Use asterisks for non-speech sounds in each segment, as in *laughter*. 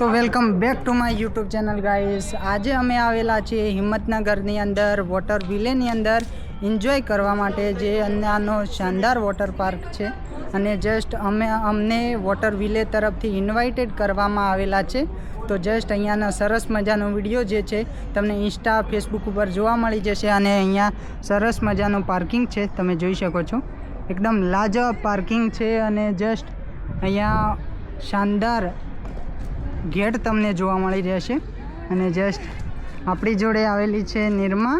તો welcome back to my YouTube channel guys આજે અમે આવેલા છીએ હિંમતનગરની અંદર વોટર વિલેની અંદર એન્જોય કરવા માટે જે અહીંયાનો શાનદાર વોટર પાર્ક છે. અને જસ્ટ અમે, અમને વોટર વિલે તરફથી ઇન્વાઇટેડ કરવામાં આવેલા છે. તો જસ્ટ અહીંયાનો સરસ મજાનો વીડિયો જે છે, તમને ઇન્સ્ટા ફેસબુક ઉપર જોવા મળી જશે અને અહીંયા સરસ મજાનું પાર્કિંગ છે. તમે જોઈ શકો છો. એકદમ લાજવાબ પાર્કિંગ છે અને જસ્ટ અહીંયા શાનદાર ગેટ તમને જોવા મળી રહેશે. અને જસ્ટ આપણી જોડે આવેલી છે નિરમા.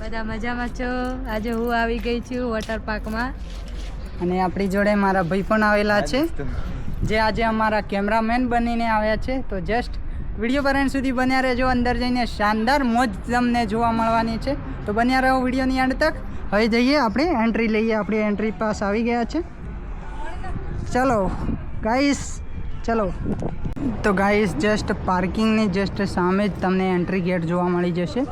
બધા મજામાં છો? આજે હું આવી ગઈ છું વોટર પાર્કમાં અને આપણી જોડે મારા ભાઈ પણ આવેલા છે. જે આજે અમારા કેમેરામેન બનીને આવ્યા છે. તો જસ્ટ વીડિયો પર એન્ડ સુધી બન્યા રહેજો. અંદર જઈને શાનદાર મોજ તમને જોવા મળવાની છે. તો બન્યા રહો વિડીયોની એન્ડ તક. હવે જઈએ આપણે એન્ટ્રી લઈએ. આપણી એન્ટ્રી પાસ આવી ગયા છે. ચલો ગાઈસ ચલો. તો ગાઈસ જસ્ટ પાર્કિંગની જસ્ટ સામે જ તમને એન્ટ્રી ગેટ જોવા મળી જશે.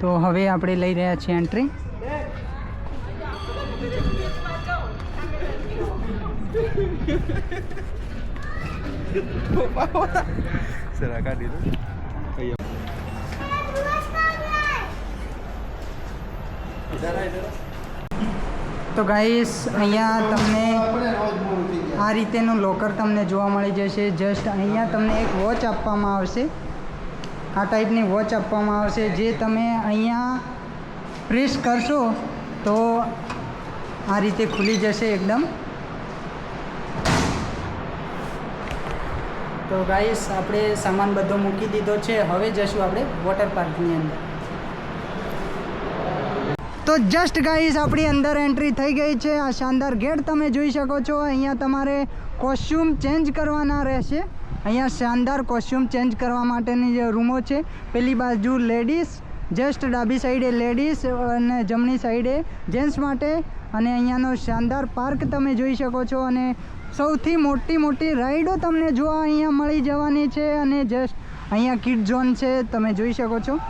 તો હવે આપણે લઈ રહ્યા છીએ એન્ટ્રી Serahkan itu. તો ગાઈસ અહીંયા તમને આ રીતેનું લોકર તમને જોવા મળી જશે. જસ્ટ અહીંયા તમને એક વોચ આપવામાં આવશે. આ ટાઈપની વોચ આપવામાં આવશે. જે તમે અહીંયા પ્રેસ કરશો તો આ રીતે ખુલી જશે એકદમ. તો ગાઈસ આપણે સામાન બધો મૂકી દીધો છે. હવે જશું આપણે વોટર પાર્કની અંદર. તો જસ્ટ ગાઈઝ આપણી અંદર એન્ટ્રી થઈ ગઈ છે. આ શાનદાર ગેટ તમે જોઈ શકો છો. અહીંયા તમારે કોસ્ચ્યુમ ચેન્જ કરવાના રહેશે. અહીંયા શાનદાર કોસ્ચ્યુમ ચેન્જ કરવા માટેની જે રૂમો છે. પેલી બાજુ લેડીઝ જસ્ટ ડાબી સાઈડે લેડીઝ અને જમણી સાઈડે જેન્ટ્સ માટે. અને અહીંયાનો શાનદાર પાર્ક તમે જોઈ શકો છો. અને સૌથી મોટી મોટી રાઈડો તમને જોવા અહીંયા મળી જવાની છે. અને જસ્ટ અહીંયા કિડ ઝોન છે. તમે જોઈ શકો છો.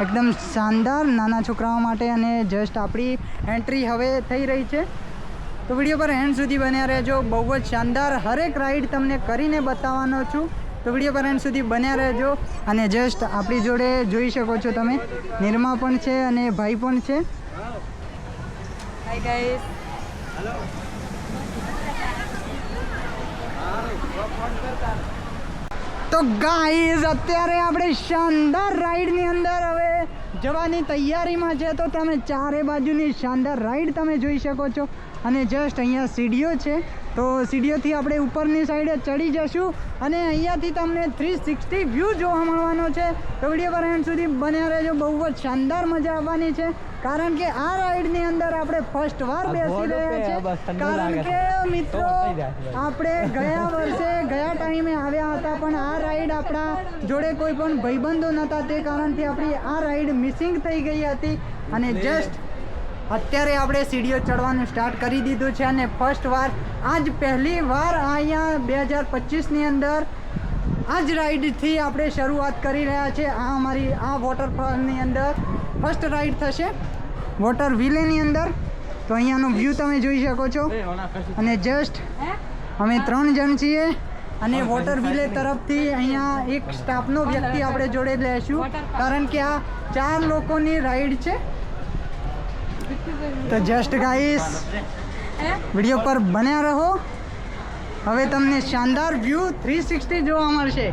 એકદમ શાનદાર નાના છોકરાઓ માટે અને જસ્ટ આપણી એન્ટ્રી હવે થઈ રહી છે. તો વીડિયો પર એન્ડ સુધી બન્યા રહેજો. બહુ જ શાનદાર હરેક રાઈડ તમને કરીને બતાવવાનો છું. તો વીડિયો પર એન્ડ સુધી બન્યા રહેજો. અને જસ્ટ આપણી જોડે જોઈ શકો છો તમે. નિરમા પણ છે અને ભાઈ પણ છે. હાય ગાઈસ તો ગાઈઝ અત્યારે આપણે શાનદાર રાઈડની અંદર હવે જવાની તૈયારીમાં છે. તો તમે ચારે બાજુની શાનદાર રાઈડ તમે જોઈ શકો છો. અને જસ્ટ અહીંયા સીડીઓ છે. તો સીડીઓથી આપણે ઉપરની સાઈડે ચડી જશું અને અહીંયાથી તમને થ્રી સિક્સટી વ્યૂ જોવા મળવાનો છે. તો વીડિયો પર એન્ડ સુધી બન્યા રહેજો. બહુ જ શાનદાર મજા આવવાની છે. કારણ કે આ રાઈડની અંદર આપણે ફર્સ્ટ વાર બેસી રહ્યા છે. કારણ કે મિત્રો આપણે ગયા વર્ષે ગયા ટાઈમે આવ્યા હતા પણ આ રાઈડ આપણા જોડે કોઈ પણ ભાઈબંધો નહોતા. તે કારણથી આપણી આ રાઈડ મિસિંગ થઈ ગઈ હતી. અને જસ્ટ અત્યારે આપણે સીડીઓ ચડવાનું સ્ટાર્ટ કરી દીધું છે અને ફર્સ્ટ વાર આજ પહેલી વાર અહીંયા બે હજાર પચીસની અંદર આ જ રાઈડથી આપણે શરૂઆત કરી રહ્યા છે. આ અમારી આ વોટરફોલની અંદર ફર્સ્ટ રાઈડ થશે. વોટર વિલેની અંદર. તો અહીંયાનો વ્યૂ તમે જોઈ શકો છો. અને જસ્ટ અમે ત્રણ જણ છીએ અને વોટર વિલે તરફથી અહીંયા એક સ્ટાફનો વ્યક્તિ આપણે જોડે લેશું કારણ કે આ ચાર લોકોની રાઈડ છે. તો જસ્ટ ગાઈસ વીડિયો પર બન્યા રહો. હવે તમને શાનદાર વ્યૂ થ્રી સિક્સટી જોવા મળશે.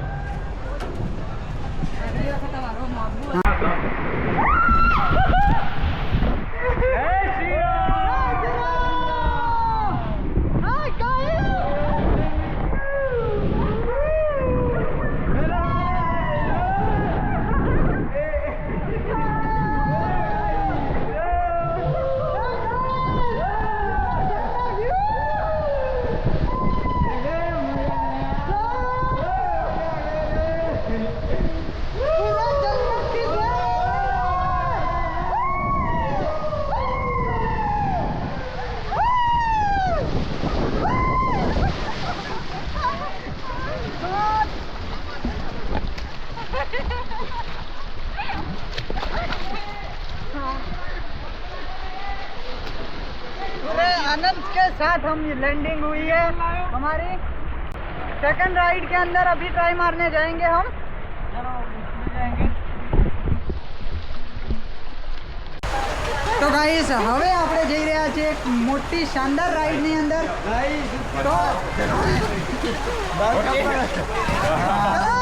साथ हम ये लैंडिंग हुई है हमारी सेकंड राइड के अंदर अभी ट्राई मारने जाएंगे हम તો ગાઈસ હવે આપણે જઈ રહ્યા છીએ એક મોટી શાનદાર રાઈડ ની અંદર તો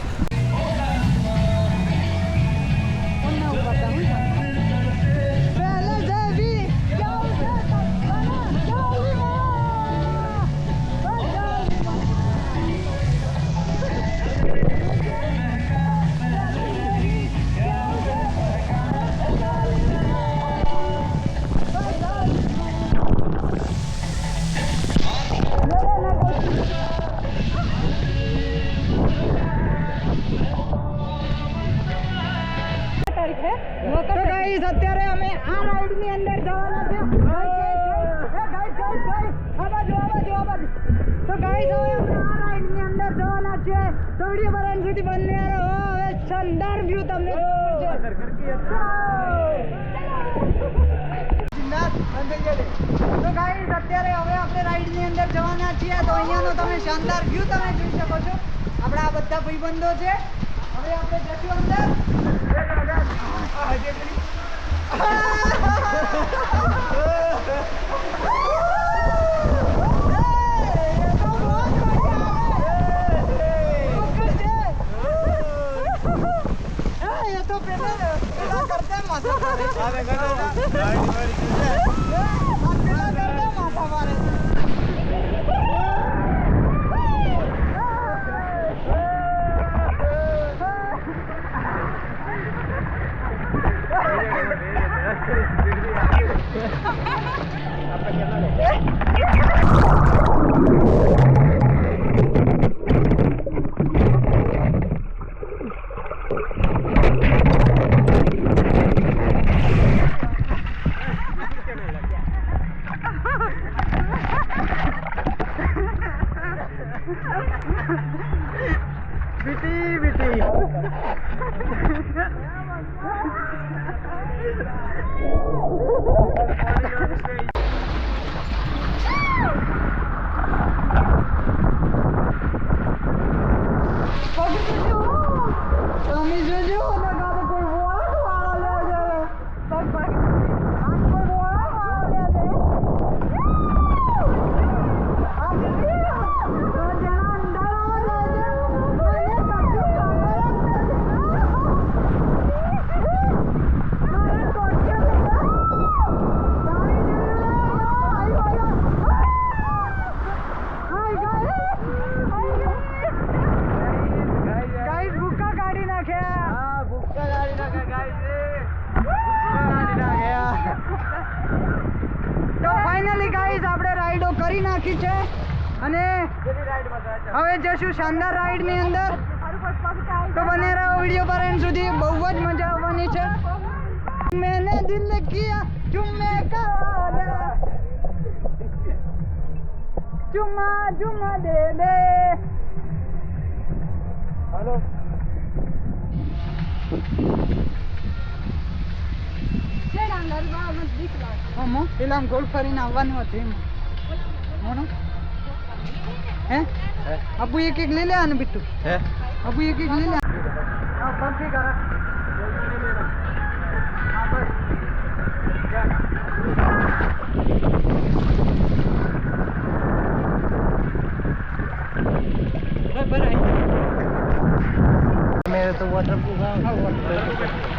તો વિડિયો પર અંત સુધી બંને રહો હવે શાનદાર વ્યૂ તમને તો ગાઈસ અત્યારે હવે આપણે રાઈડની અંદર જવાના છીએ. તો અહીંયાનો તમે શાનદાર વ્યૂ તમે જોઈ શકો છો. આપણા આ બધા ભાઈબંધો છે. હવે આપણે જશું અંદર. *laughs* *laughs* Apa jalan? *laughs* Thank you. Video પર એન્ડ સુધી બહુ જ મજા આવવાની છે. મેને દિલ કિયા ચુમે કાલા. ચુમા ચુમ્મા દે દે. હલો. પેલા ગોળ ફરીને આવવાનું હતું એમ. હે? અબુ એક એક લઈ લેવાનું બીટું બીટુ. હે? ಅಬ್ಬು ಈಗ ಇರಲಿಲ್ಲ मेरे तो वाटर पूरा वाटर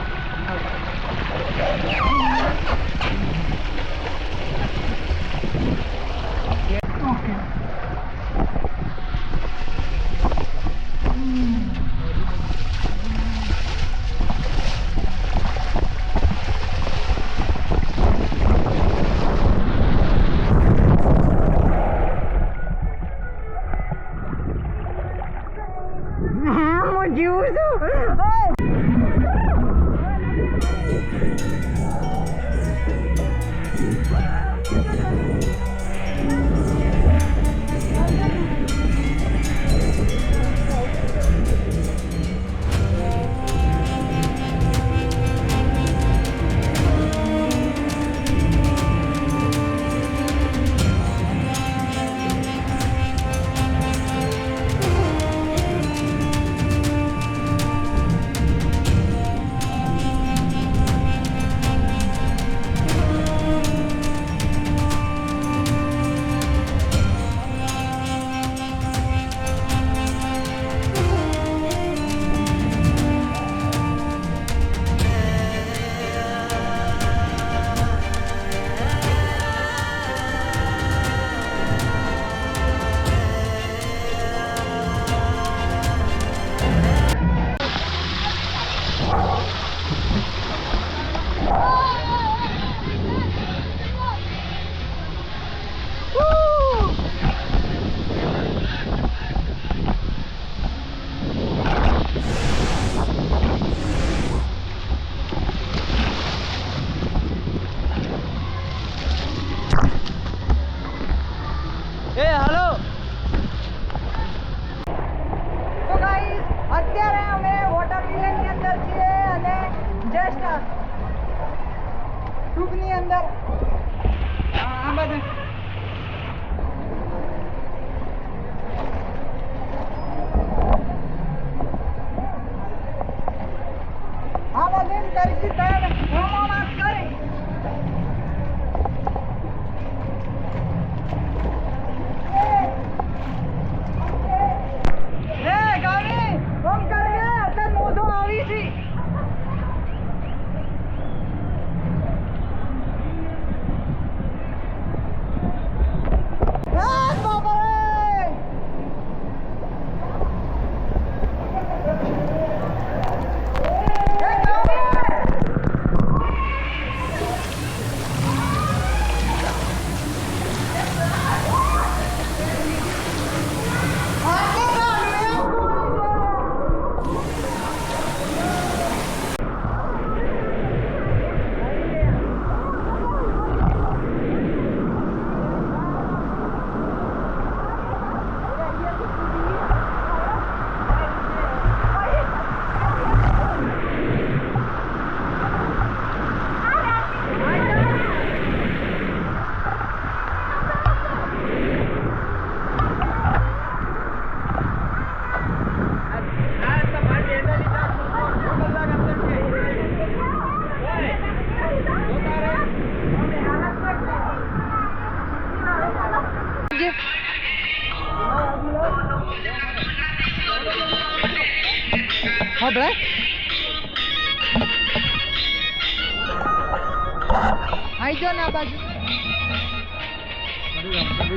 આઈ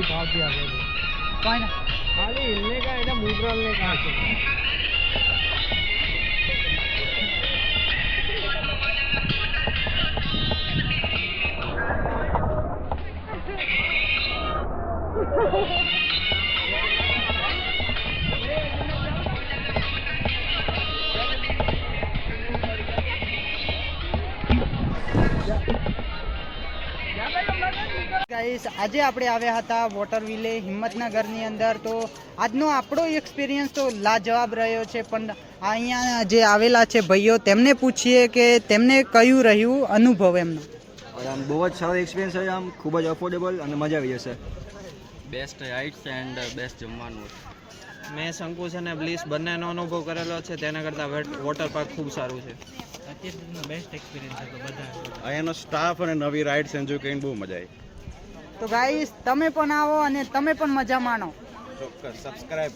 ભાવથી આવે બાજુ કોઈ ના. ખાલી હિલને કા એના મુદ્રાલને કા છે આજે આપણે આવ્યા હતા વોટર વિલે હિંમતનગરની અંદર. તો આજનો આપણો એક્સપિરિયન્સ તો લાજવાબ રહ્યો છે પણ અહીંયા જે આવેલા છે ભાઈઓ તેમને પૂછીએ કે તેમને કયું રહ્યું અનુભવ એમનો? આમ બહુ જ સારો એક્સપિરિયન્સ છે આમ ખૂબ જ અફોર્ડેબલ અને મજા આવી જશે. બેસ્ટ હાઇટ્સ એન્ડ બેસ્ટ જમવાનું. મેં શંકુશ અને બ્લીસ બંનેનો અનુભવ કરેલો છે તેના કરતાં વોટર પાર્ક ખૂબ સારું છે. અત્યારે બેસ્ટ એક્સપિરિયન્સ હતો બધા અહીંયાનો સ્ટાફ અને નવી રાઇડ્સ એન્જોય કરીને બહુ મજા આવી. તો ગાઈસ તમે પણ આવો અને તમે પણ મજા માણો. ચોક્કસ સબસ્ક્રાઈબ